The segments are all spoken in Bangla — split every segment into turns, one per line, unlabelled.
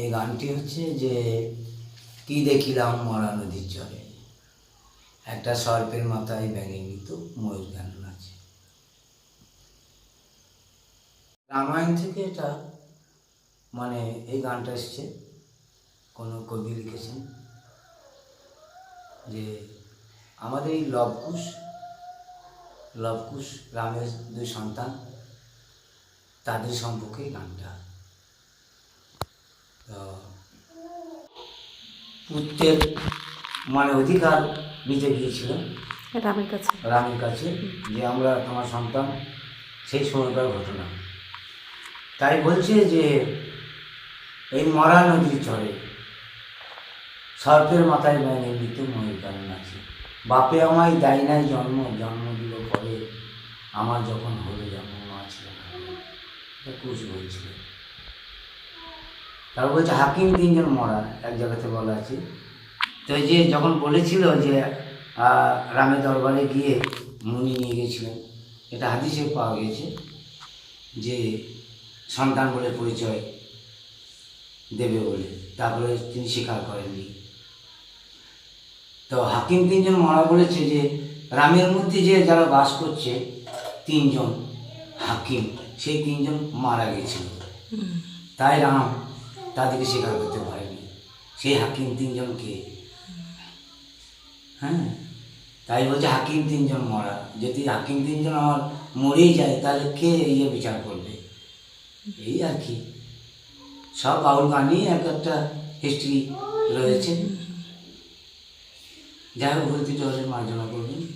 এই গানটি হচ্ছে যে, কি দেখিলাম মরা নদীর চরে একটা সর্পের মাথায় ব্যাঙে নিত ময়ূর গান নাচে। রামায়ণ থেকে এটা মানে এই গানটা এসছে। কোনো কবি লিখেছেন যে, আমাদের এই লবকুশ লবকুশ রামের দুই সন্তান, তাদের সম্পর্কে গানটা। পুত্রের মানে অধিকার নিতে গিয়েছিলেন
রামের কাছে।
রামের কাছে যে আমরা তোমার সন্তান সেই সময়কার ঘটনা। তাই বলছে যে এই মরা নদীর চরে সর্পের মাথায় ব্যাঙে মৃত্যু ময়ূর কারণ আছে? বাপে আমায় দেয় নাই জন্ম জন্ম দিল পরে। আমার যখন হলো জন্ম মা ছিল না। এটা কুশ বলছিল। তারপর বলছে হাকিম তিনজন মরা এক জায়গাতে বলা আছে। তো এই যে যখন বলেছিল যে রামের দরবারে গিয়ে মুনি নিয়ে গেছিলেন এটা হাদিসে পাওয়া গেছে যে সন্তান বলে পরিচয় দেবে বলে। তারপরে তিনি স্বীকার করেননি। তো হাকিম তিনজন মারা বলেছে যে রামের মধ্যে যে যারা বাস করছে তিনজন হাকিম সেই তিনজন মারা গেছিল। তাই রাম তাদেরকে স্বীকার করতে পারেনি। সেই হাকিম তিনজনকে। হ্যাঁ? তাই বলছে হাকিম তিনজন মরা। যদি হাকিম তিনজন আমার মরেই যায়, তাহলে কে ইয়ে বিচার করবে? এই আর কি। সব বাউল গানই এক একটা হিস্ট্রি রয়েছে। যাই হোক ভর্তি জলের মার্জনা করবেন।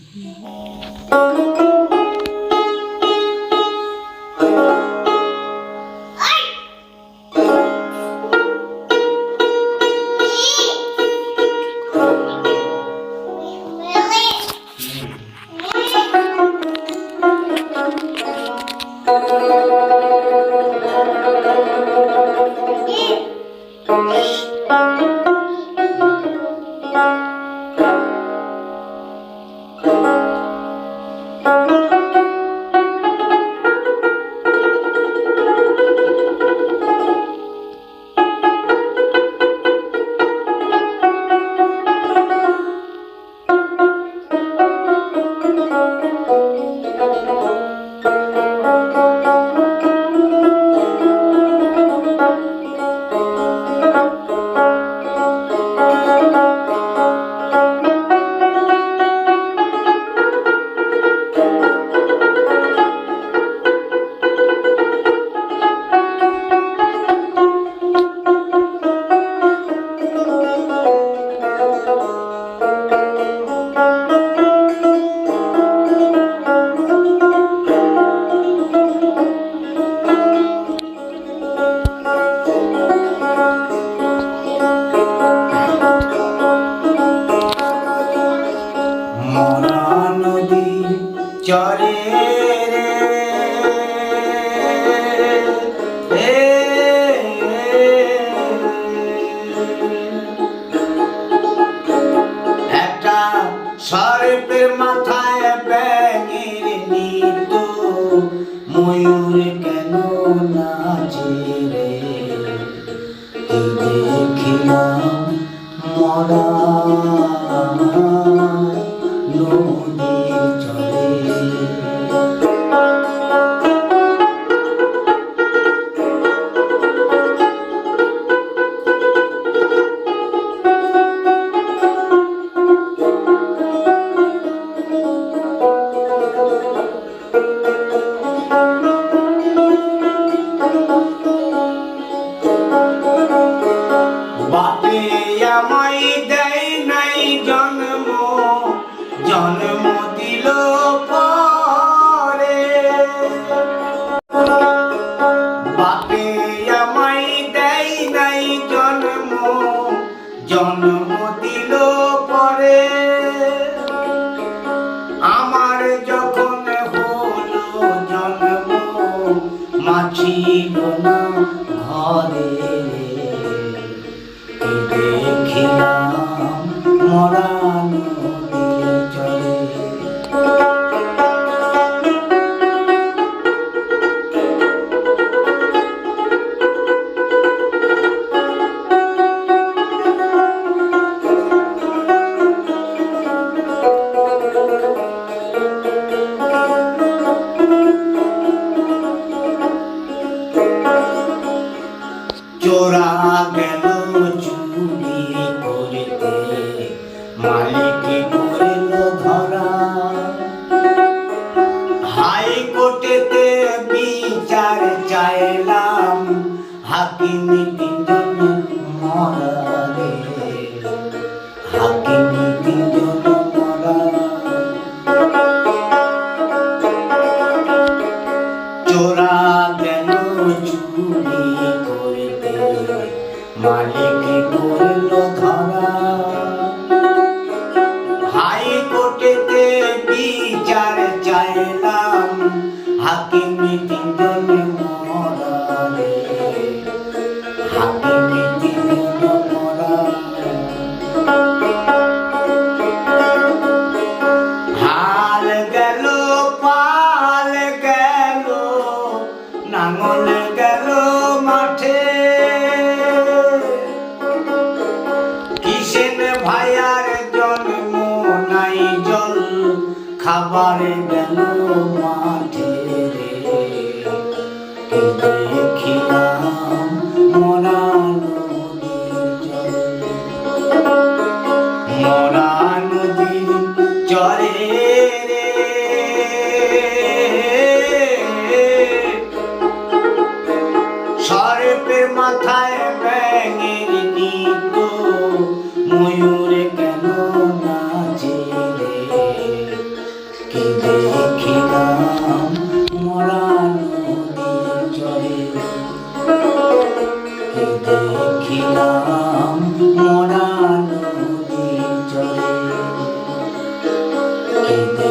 나는 হাকিমি তিনজন মরারে হাকিমি তিনজন চোরা গেল চুরি করতে মালিক করল ধা লাঙল গেল মাঠে। কিসেন ভাইয়ার জন্ম নাই জল খাবারে গেল মাঠ। Holy